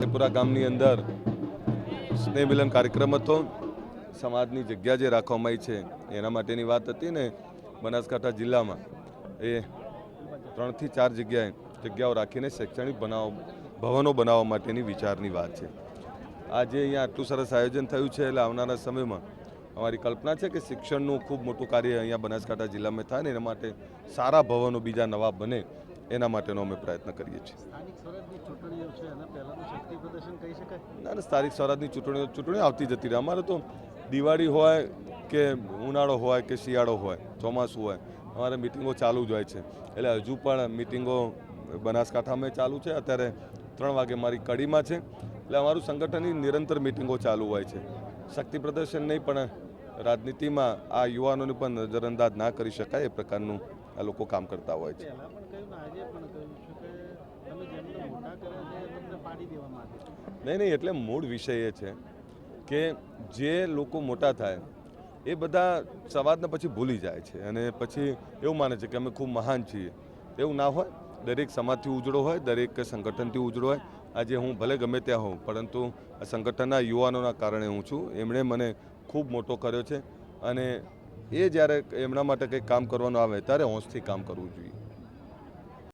ત્રિપુરા ગામની અંદર સ્નેહ મિલન કાર્યક્રમ હતો. સમાજની જગ્યા જે રાખવામાં આવી છે, એના માટેની વાત હતી ને બનાસકાંઠા જિલ્લામાં. એ ત્રણથી ચાર જગ્યાએ જગ્યાઓ રાખીને શૈક્ષણિક બનાવ, ભવનો બનાવવા માટેની વિચારની વાત છે. આજે અહીંયા આટલું સરસ આયોજન થયું છે એટલે આવનારા સમયમાં અમારી કલ્પના છે કે શિક્ષણનું ખૂબ મોટું કાર્ય અહીંયા બનાસકાંઠા જિલ્લામાં થાય ને એના માટે સારા ભવનો બીજા નવા બને એના માટેનો અમે પ્રયત્ન કરીએ છીએ. ના ના સ્થાનિક સ્વરાજની ચૂંટણીઓ ચૂંટણીઓ આવતી જતી રહે. અમારે તો દિવાળી હોય કે ઉનાળો હોય કે શિયાળો હોય ચોમાસું હોય અમારે મિટિંગો ચાલુ જ હોય છે. એટલે હજુ પણ મિટિંગો બનાસકાંઠામાં ચાલુ છે. અત્યારે ત્રણ વાગે મારી કડીમાં છે. એટલે અમારું સંગઠનની નિરંતર મિટિંગો ચાલુ હોય છે. શક્તિ પ્રદર્શન નહીં પણ રાજનીતિમાં આ યુવાનોને પણ નજરઅંદાજ ના કરી શકાય એ પ્રકારનું આ લોકો કામ કરતા હોય છે. નહીં નહીં, એટલે મૂળ વિષય એ છે કે જે લોકો મોટા થાય, એ બધા સવાદને પછી ભૂલી જાય છે અને પછી એવું માને છે કે અમે ખૂબ મહાન છીએ. એવું ના હોય. દરેક સમાજથી ઉજળો હોય, દરેક સંગઠનથી ઉજળો હોય. આજે હું ભલે ગમે ત્યાં હોઉં, પરંતુ આ સંગઠનના યુવાનોના કારણે હું છું. એમણે મને ખૂબ મોટો કર્યો છે અને એ જ્યારે એમના માટે કંઈક કામ કરવાનું આવે, ત્યારે હોંશથી કામ કરવું જોઈએ.